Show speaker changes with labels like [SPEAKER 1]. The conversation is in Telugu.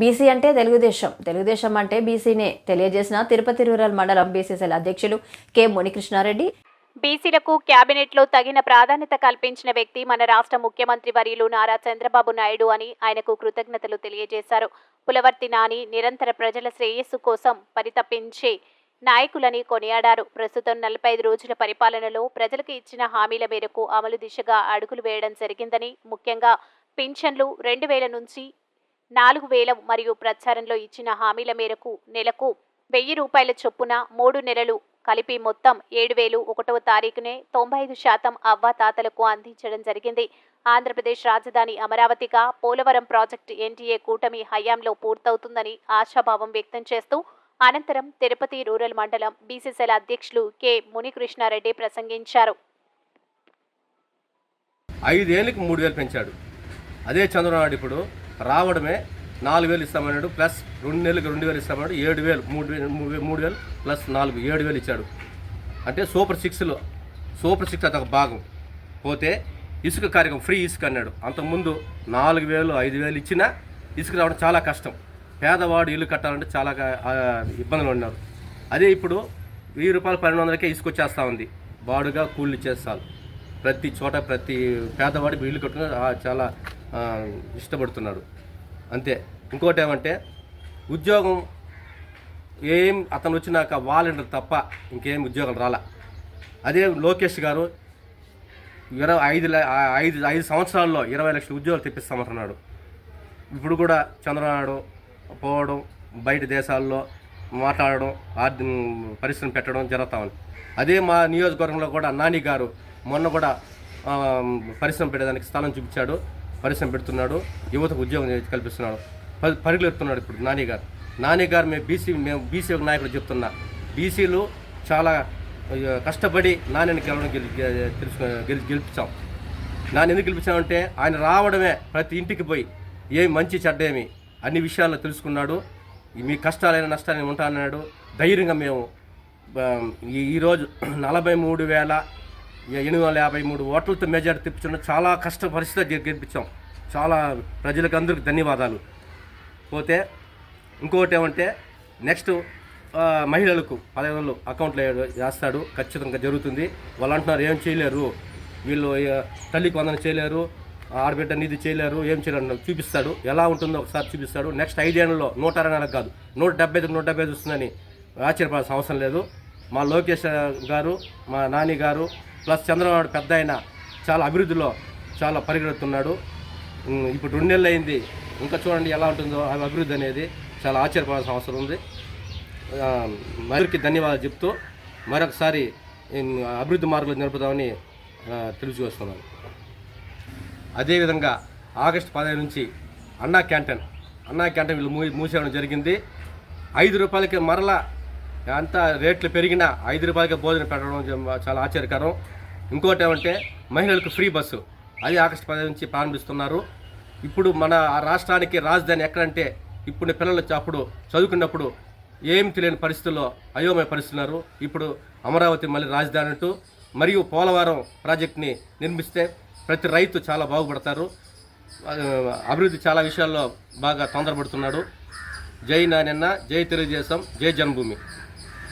[SPEAKER 1] బీసీ అంటే తెలుగుదేశం. తెలుగుదేశం అంటే బీసీనే తెలియజేసిన తిరుపతి రూరల్ మండలం బీసీసీఎల్ అధ్యక్షులు కె మునికృష్ణారెడ్డి.
[SPEAKER 2] బీసీలకు క్యాబినెట్లో తగిన ప్రాధాన్యత కల్పించిన వ్యక్తి మన రాష్ట్ర ముఖ్యమంత్రి వర్యులు నారా చంద్రబాబు నాయుడు అని ఆయనకు కృతజ్ఞతలు తెలియజేశారు. పులవర్తి నాని నిరంతర ప్రజల శ్రేయస్సు కోసం పరితపించే నాయకులని కొనియాడారు. ప్రస్తుతం నలభై ఐదు రోజుల పరిపాలనలో ప్రజలకు ఇచ్చిన హామీల మేరకు అమలు దిశగా అడుగులు వేయడం జరిగిందని ముఖ్యంగా పింఛన్లు రెండు వేల నుంచి నాలుగు వేల మరియు ప్రచారంలో ఇచ్చిన హామీల మేరకు నెలకు వెయ్యి రూపాయల చొప్పున మూడు నెలలు కలిపి మొత్తం ఏడు వేలు ఒకటవ తారీఖునే తొంభై ఐదు శాతం అవ్వాతాతలకు అందించడం జరిగింది. ఆంధ్రప్రదేశ్ రాజధాని అమరావతిగా పోలవరం ప్రాజెక్టు ఎన్డీఏ కూటమి హయాంలో పూర్తవుతుందని ఆశాభావం వ్యక్తం చేస్తూ అనంతరం తిరుపతి రూరల్ మండలం బీసీసీల అధ్యక్షులు కె మునికృష్ణారెడ్డి ప్రసంగించారు.
[SPEAKER 3] ఐదేళ్ళకి మూడు వేలు పెంచాడు. అదే చంద్రబాబు ఇప్పుడు రావడమే నాలుగు వేలు ఇస్తామన్నాడు ప్లస్ రెండు నెలలకు రెండు వేలు ఇస్తామన్నాడు ఏడు వేలు మూడు వేలు మూడు వేలు- ప్లస్ నాలుగు ఏడు వేలు ఇచ్చాడు. అంటే సూపర్ సిక్స్లో సూపర్ సిక్స్ అదొక భాగం. పోతే ఇసుక కార్యక్రమం ఫ్రీ ఇసుక అన్నాడు. అంతకుముందు నాలుగు వేలు ఐదు వేలు ఇచ్చినా ఇసుక రావడం చాలా కష్టం. పేదవాడు ఇల్లు కట్టాలంటే చాలా ఇబ్బందులు ఉన్నారు. అదే ఇప్పుడు వెయ్యి రూపాయలు పన్నెండు వందలకే ఇసుకొచ్చేస్తూ ఉంది. బాడుగా కూలి ఇచ్చేస్తారు ప్రతి చోట ప్రతి పేదవాడికి ఇల్లు కట్టుకుని చాలా ఇష్టపడుతున్నాడు అంతే. ఇంకోటి ఏమంటే ఉద్యోగం ఏం అతను వచ్చినాక వాలంటీర్ తప్ప ఇంకేం ఉద్యోగం రాలా. అదే లోకేష్ గారు ఇరవై ఐదు ఐదు ఐదు సంవత్సరాల్లో ఇరవై లక్షల ఉద్యోగాలు తెప్పిస్తామంటున్నాడు. ఇప్పుడు కూడా చంద్రనాడు పోవడం బయట దేశాల్లో మాట్లాడడం ఆర్థిక పరిశ్రమ పెట్టడం జరుగుతా ఉంది. అదే మా నియోజకవర్గంలో కూడా నాని గారు మొన్న కూడా పరిశ్రమ పెట్టడానికి స్థలం చూపించాడు. పరిశ్రమ పెడుతున్నాడు యువతకు ఉద్యోగం కల్పిస్తున్నాడు. పరిగెడుతున్నాడు ఇప్పుడు నాని గారు. నాని గారు మేము బీసీ మేము బీసీ నాయకుడు చెప్తున్నా. బీసీలు చాలా కష్టపడి నానిని గెలవడం గెలి తెలుసు గెలి గెలిపించాం. నాన్న ఎందుకు గెలిపించామంటే ఆయన రావడమే ప్రతి ఇంటికి పోయి ఏమి మంచి చెడ్డేమి అన్ని విషయాల్లో తెలుసుకున్నాడు. మీ కష్టాలైన నష్టాలైన ఉంటానన్నాడు ధైర్యంగా మేము ఈరోజు నలభై మూడు వేల ఎనిమిది వందల యాభై మూడు ఓట్లతో మెజార్టీ తెప్పించడం చాలా కష్ట పరిస్థితి గెలిపించాం. చాలా ప్రజలకు అందరికీ ధన్యవాదాలు. పోతే ఇంకొకటి ఏమంటే నెక్స్ట్ మహిళలకు పదహైదు వందలు అకౌంట్లో వేస్తాడు. ఖచ్చితంగా జరుగుతుంది. వాళ్ళు అంటున్నారు ఏం చేయలేరు? వీళ్ళు తల్లికి వందన చేయలేరు. ఆడబిడ్డ నిధి చేయలేరు. ఏం చేయలేరు? చూపిస్తాడు. ఎలా ఉంటుందో ఒకసారి చూపిస్తాడు. నెక్స్ట్ ఐదేళ్ళలో నూట అరవై నాలుగు కాదు నూట డెబ్బై ఐదు నూట డెబ్బై ఐదు వస్తుందని ఆశ్చర్యపడాల్సిన అవసరం లేదు. మా లోకేష్ గారు మా నాని గారు ప్లస్ చంద్రబాబు పెద్ద ఆయన చాలా అభివృద్ధిలో చాలా పరిగెడుతున్నాడు. ఇప్పుడు రెండు నెలలు అయింది. ఇంకా చూడండి ఎలా ఉంటుందో అభివృద్ధి అనేది చాలా ఆశ్చర్యపడాల్సిన అవసరం ఉంది. మరికి ధన్యవాదాలు చెప్తూ మరొకసారి అభివృద్ధి మార్గంలో నిలుపుదామని ఆ, తెలియజేస్తున్నాను. అదేవిధంగా ఆగస్టు పదిహేను నుంచి అన్నా క్యాంటీన్ అన్నా క్యాంటీన్ వీళ్ళు మూ మూసేయడం జరిగింది. ఐదు రూపాయలకి మరలా అంత రేట్లు పెరిగినా ఐదు రూపాయలకి భోజనం పెట్టడం చాలా ఆశ్చర్యకరం. ఇంకోటి ఏమంటే మహిళలకు ఫ్రీ బస్సు. అది ఆగస్టు పదిహేను నుంచి ప్రారంభిస్తున్నారు. ఇప్పుడు మన ఆ రాష్ట్రానికి రాజధాని ఎక్కడంటే ఇప్పుడు పిల్లలు అప్పుడు చదువుకున్నప్పుడు ఏం తెలియని పరిస్థితుల్లో అయోమయ పరిస్థితున్నారు ఇప్పుడు అమరావతి మళ్ళీ రాజధాని అంటూ మరియు పోలవరం ప్రాజెక్ట్ని నిర్మిస్తే ప్రతి రైతు చాలా బాగుపడతారు. అభివృద్ధి చాలా విషయాల్లో బాగా తొందరపడుతున్నాడు. జై నానెన్న జై తెలుగుదేశం జై జన్మభూమి.